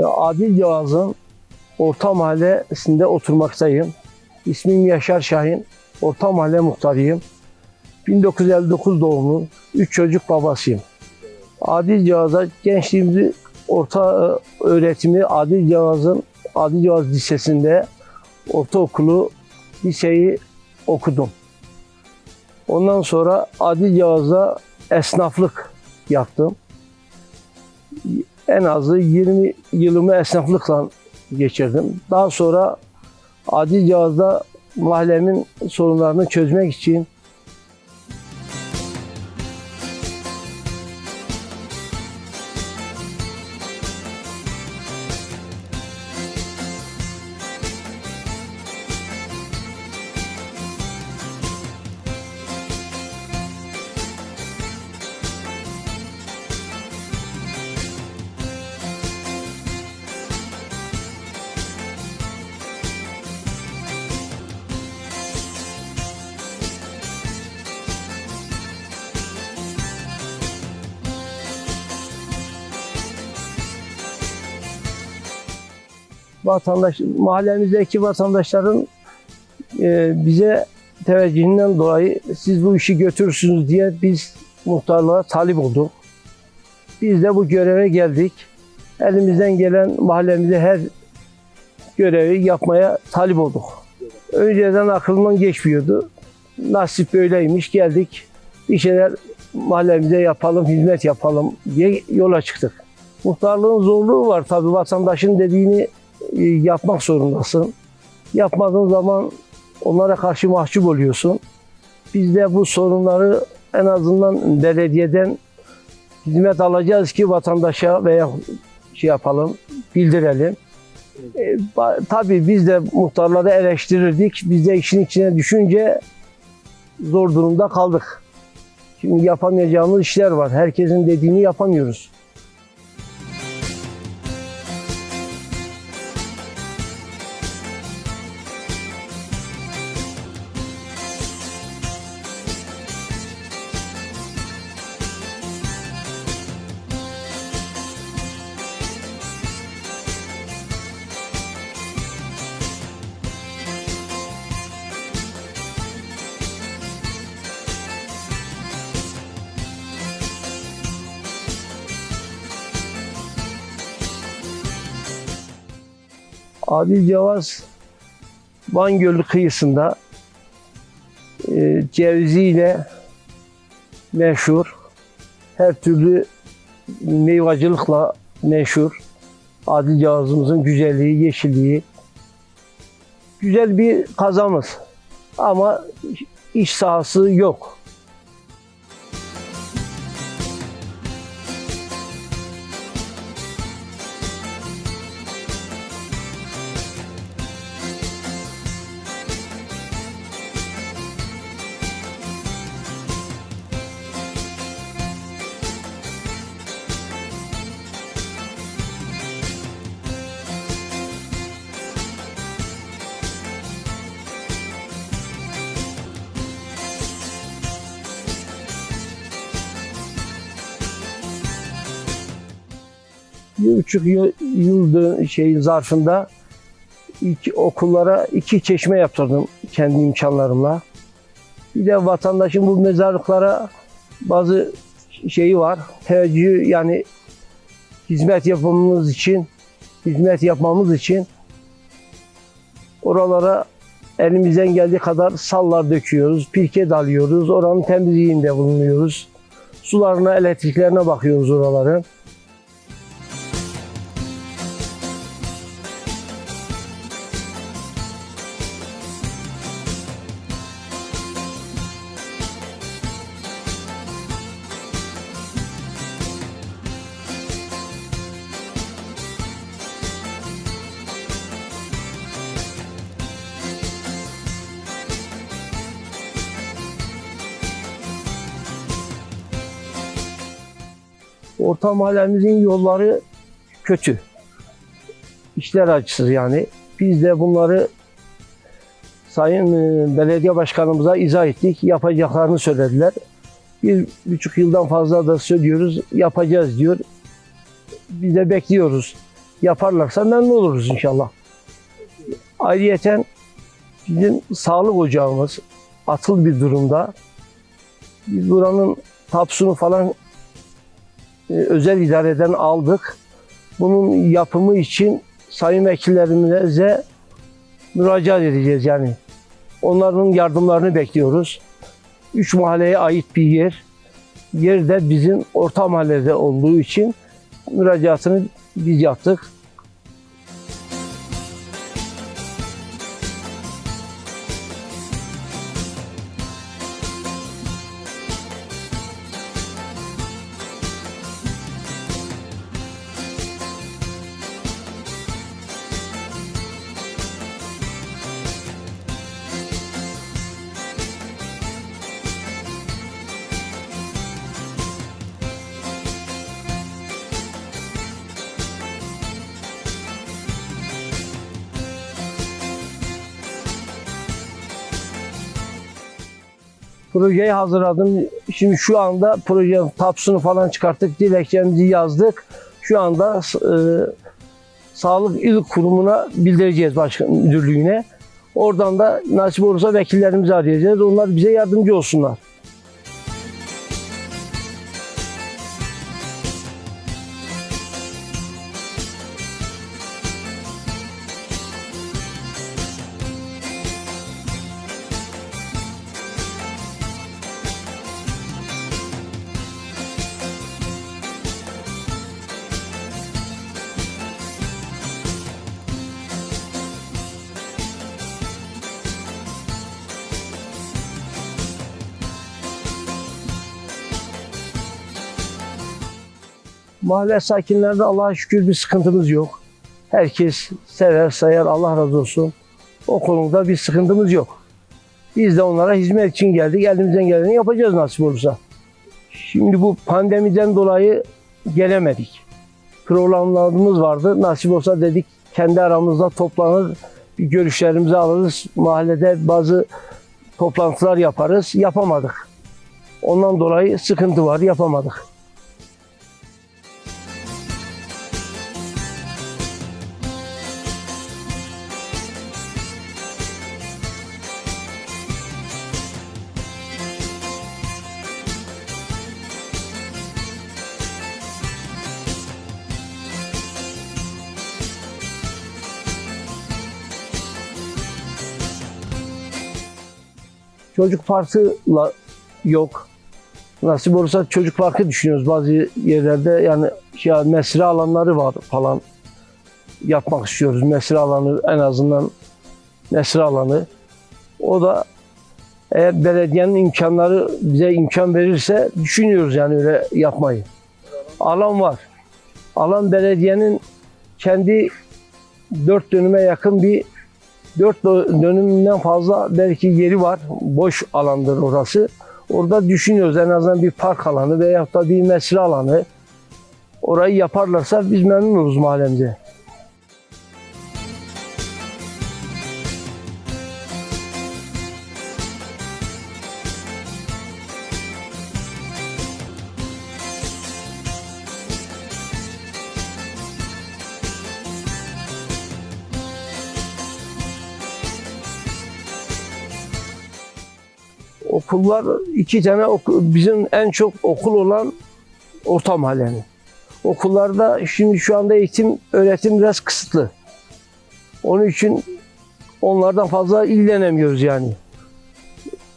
e, Adil Yağız'ın Orta Mahallesi'nde oturmaktayım. İsmim Yaşar Şahin. Orta Mahalle muhtarıyım. 1959 doğumlu. 3 çocuk babasıyım. Adil Yağız'a gençliğimizi orta e, öğretimi Adil Yağız'ın Adil Yağız Lisesi'nde ortaokulu, liseyi okudum. Ondan sonra Adil Yağız'da esnaflık yaptım. En azı 20 yılımı esnaflıkla geçirdim. Daha sonra Adil Yağız'da mahallemin sorunlarını çözmek için vatandaş mahallemizdeki vatandaşların e, bize teveccühünden dolayı siz bu işi götürürsünüz diye biz muhtarlığa talip olduk. Biz de bu göreve geldik. Elimizden gelen mahallemize her görevi yapmaya talip olduk. Önceden aklımdan geçmiyordu. Nasip böyleymiş geldik. Bir şeyler mahallemize yapalım, hizmet yapalım diye yola çıktık. Muhtarlığın zorluğu var tabii vatandaşın dediğini yapmak zorundasın. Yapmadığın zaman onlara karşı mahcup oluyorsun. Biz de bu sorunları en azından belediyeden hizmet alacağız ki vatandaşa veya şey yapalım, bildirelim. E, tabii biz de muhtarları eleştirirdik. Biz de işin içine düşünce zor durumda kaldık. Şimdi yapamayacağımız işler var. Herkesin dediğini yapamıyoruz. Adil Cevaz Van Gölü kıyısında e, ceviziyle meşhur. Her türlü meyvacılıkla meşhur. Adil Cevazımızın güzelliği, yeşilliği. Güzel bir kazamız. Ama iş sahası yok. Bir buçuk yıl, şey zarfında iki okullara iki çeşme yaptırdım kendi imkanlarımla. Bir de vatandaşın bu mezarlıklara bazı şeyi var. Teveccüh yani hizmet yapmamız için hizmet yapmamız için oralara elimizden geldiği kadar sallar döküyoruz, pirke dalıyoruz, oranın temizliğinde bulunuyoruz. Sularına, elektriklerine bakıyoruz oraların. Orta mahallemizin yolları kötü. İşler acısı yani. Biz de bunları Sayın e, Belediye Başkanımıza izah ettik. Yapacaklarını söylediler. Bir buçuk yıldan fazla da söylüyoruz. Yapacağız diyor. Biz de bekliyoruz. yaparlarsa memnun oluruz inşallah. Ayrıyeten bizim sağlık ocağımız atıl bir durumda. Biz buranın tapusunu falan özel idareden aldık. Bunun yapımı için sayın vekillerimize müracaat edeceğiz yani. Onların yardımlarını bekliyoruz. Üç mahalleye ait bir yer. Yer de bizim orta mahallede olduğu için müracaatını biz yaptık. Projeyi hazırladım. Şimdi şu anda projenin tapusunu falan çıkarttık. Dilekçemizi yazdık. Şu anda e, Sağlık İl Kurumu'na bildireceğiz başkan müdürlüğüne. Oradan da nasip olursa vekillerimizi arayacağız. Onlar bize yardımcı olsunlar. Mahalle sakinlerde Allah'a şükür bir sıkıntımız yok. Herkes sever, sayar, Allah razı olsun. O konuda bir sıkıntımız yok. Biz de onlara hizmet için geldik. Elimizden geleni yapacağız nasip olursa. Şimdi bu pandemiden dolayı gelemedik. Programlarımız vardı. Nasip olsa dedik kendi aramızda toplanır, bir görüşlerimizi alırız. Mahallede bazı toplantılar yaparız. Yapamadık. Ondan dolayı sıkıntı var, yapamadık. Çocuk parkıyla yok. Nasip olursa çocuk parkı düşünüyoruz bazı yerlerde yani ya mesire alanları var falan yapmak istiyoruz. Mesire alanı en azından mesire alanı. O da eğer belediyenin imkanları bize imkan verirse düşünüyoruz yani öyle yapmayı. Alan var. Alan belediyenin kendi dört dönüme yakın bir dört dö- dönümden fazla belki yeri var. Boş alandır orası. Orada düşünüyoruz en azından bir park alanı veyahut da bir mesire alanı. Orayı yaparlarsa biz memnun oluruz mahallemize. Okullar iki tane oku- bizim en çok okul olan orta mahallenin. Okullarda şimdi şu anda eğitim öğretim biraz kısıtlı. Onun için onlardan fazla ilgilenemiyoruz yani.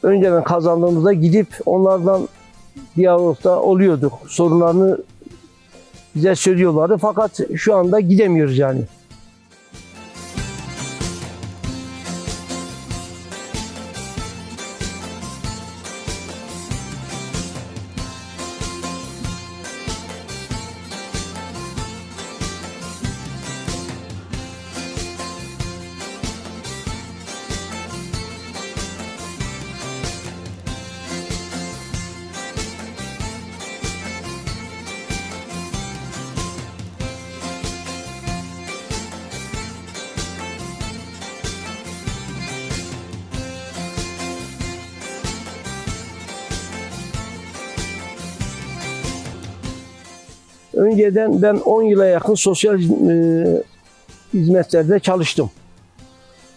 Önceden kazandığımızda gidip onlardan diyalogda oluyorduk. Sorunlarını bize söylüyorlardı fakat şu anda gidemiyoruz yani. Önceden ben 10 yıla yakın sosyal e, hizmetlerde çalıştım.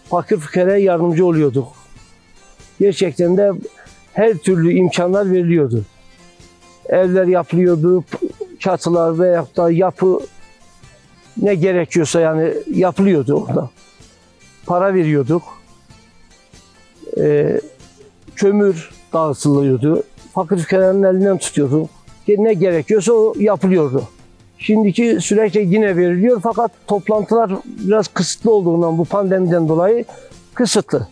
Fakir fukaraya yardımcı oluyorduk. Gerçekten de her türlü imkanlar veriliyordu. Evler yapılıyordu, çatılar veyahut da yapı ne gerekiyorsa yani yapılıyordu orada. Para veriyorduk. Ee, kömür dağıtılıyordu. Fakir fukaranın elinden tutuyorduk. Ne gerekiyorsa o yapılıyordu. Şimdiki süreçte yine veriliyor fakat toplantılar biraz kısıtlı olduğundan bu pandemiden dolayı kısıtlı.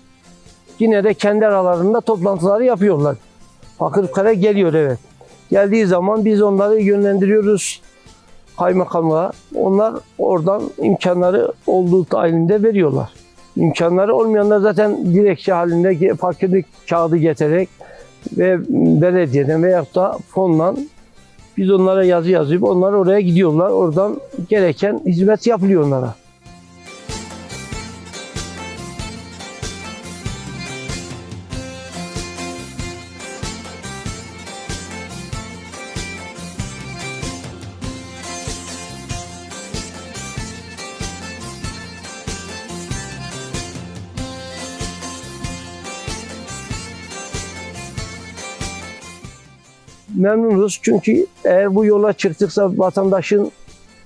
Yine de kendi aralarında toplantıları yapıyorlar. Fakir fukara geliyor evet. Geldiği zaman biz onları yönlendiriyoruz kaymakamlığa. Onlar oradan imkanları olduğu halinde veriyorlar. İmkanları olmayanlar zaten dilekçe halinde fakirlik kağıdı getirerek ve belediyeden veyahut da fonla biz onlara yazı yazıp onlar oraya gidiyorlar. Oradan gereken hizmet yapılıyor onlara. Memnunuz. Çünkü eğer bu yola çıktıksa vatandaşın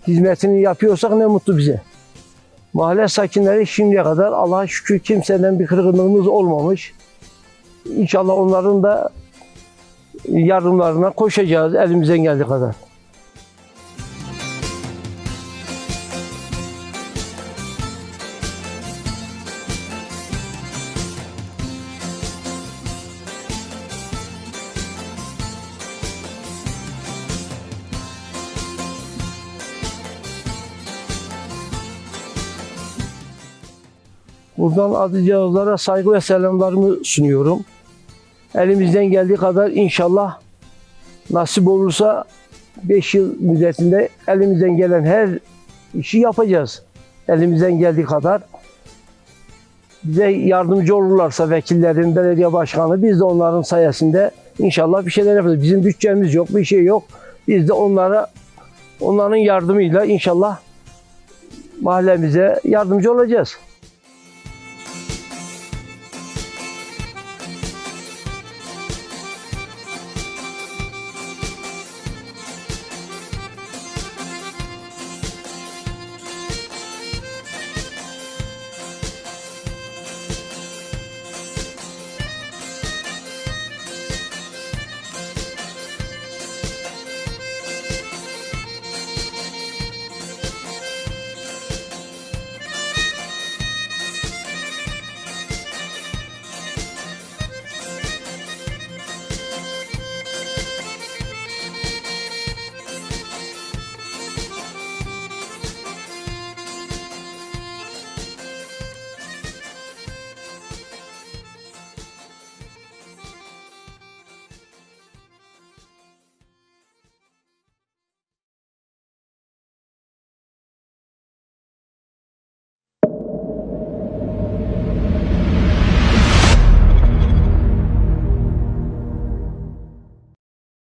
hizmetini yapıyorsak ne mutlu bize. Mahalle sakinleri şimdiye kadar Allah'a şükür kimseden bir kırgınlığımız olmamış. İnşallah onların da yardımlarına koşacağız elimizden geldiği kadar. Buradan adıcağızlara saygı ve selamlarımı sunuyorum. Elimizden geldiği kadar inşallah nasip olursa 5 yıl müddetinde elimizden gelen her işi yapacağız. Elimizden geldiği kadar bize yardımcı olurlarsa vekillerin, belediye başkanı biz de onların sayesinde inşallah bir şeyler yapacağız. Bizim bütçemiz yok, bir şey yok. Biz de onlara onların yardımıyla inşallah mahallemize yardımcı olacağız. you